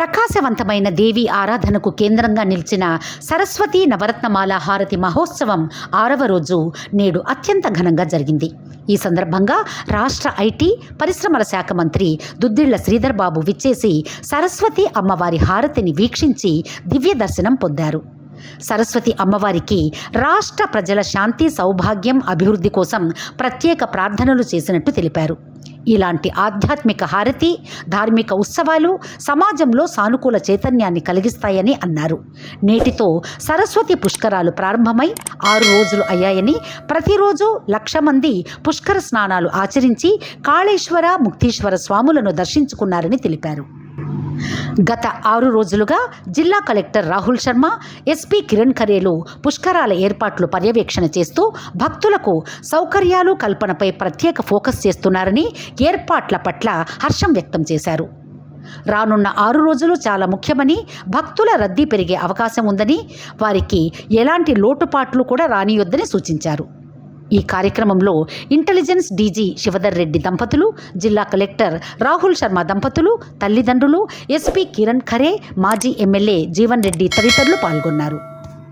ప్రకాశవంతమైన దేవి ఆరాధనకు కేంద్రంగా నిలిచిన సరస్వతి నవరత్నమాల హారతి మహోత్సవం ఆరవ రోజు నేడు అత్యంత ఘనంగా జరిగింది. ఈ సందర్భంగా రాష్ట్ర ఐటీ పరిశ్రమల శాఖ మంత్రి దుద్దిళ్ళ శ్రీధర్ బాబు విచ్చేసి సరస్వతి అమ్మవారి హారతిని వీక్షించి దివ్య దర్శనం పొందారు. సరస్వతి అమ్మవారికి రాష్ట్ర ప్రజల శాంతి సౌభాగ్యం అభివృద్ధి కోసం ప్రత్యేక ప్రార్థనలు చేసినట్టు తెలిపారు. ఇలాంటి ఆధ్యాత్మిక హారతి ధార్మిక ఉత్సవాలు సమాజంలో సానుకూల చైతన్యాన్ని కలిగిస్తాయని అన్నారు. నేటితో సరస్వతి పుష్కరాలు ప్రారంభమై ఆరు రోజులు అయ్యాయని ప్రతిరోజు లక్ష మంది పుష్కర స్నానాలు ఆచరించి కాళేశ్వర ముక్తీశ్వర స్వాములను దర్శించుకున్నారని తెలిపారు. గత ఆరు రోజులుగా జిల్లా కలెక్టర్ రాహుల్ శర్మ ఎస్పీ కిరణ్ ఖరేలు పుష్కరాల ఏర్పాట్లు పర్యవేక్షణ చేస్తూ భక్తులకు సౌకర్యాలు కల్పనపై ప్రత్యేక ఫోకస్ చేస్తున్నారని ఏర్పాట్ల పట్ల హర్షం వ్యక్తం చేశారు. రానున్న ఆరు రోజులు చాలా ముఖ్యమని భక్తుల రద్దీ పెరిగే అవకాశం ఉందని వారికి ఎలాంటి లోటుపాట్లు కూడా రానియొద్దని సూచించారు. ఈ కార్యక్రమంలో ఇంటెలిజెన్స్ డీజీ శివధర్ రెడ్డి దంపతులు జిల్లా కలెక్టర్ రాహుల్ శర్మ దంపతులు తల్లిదండ్రులు ఎస్పీ కిరణ్ ఖరే మాజీ ఎమ్మెల్యే జీవన్ రెడ్డి తదితరులు పాల్గొన్నారు.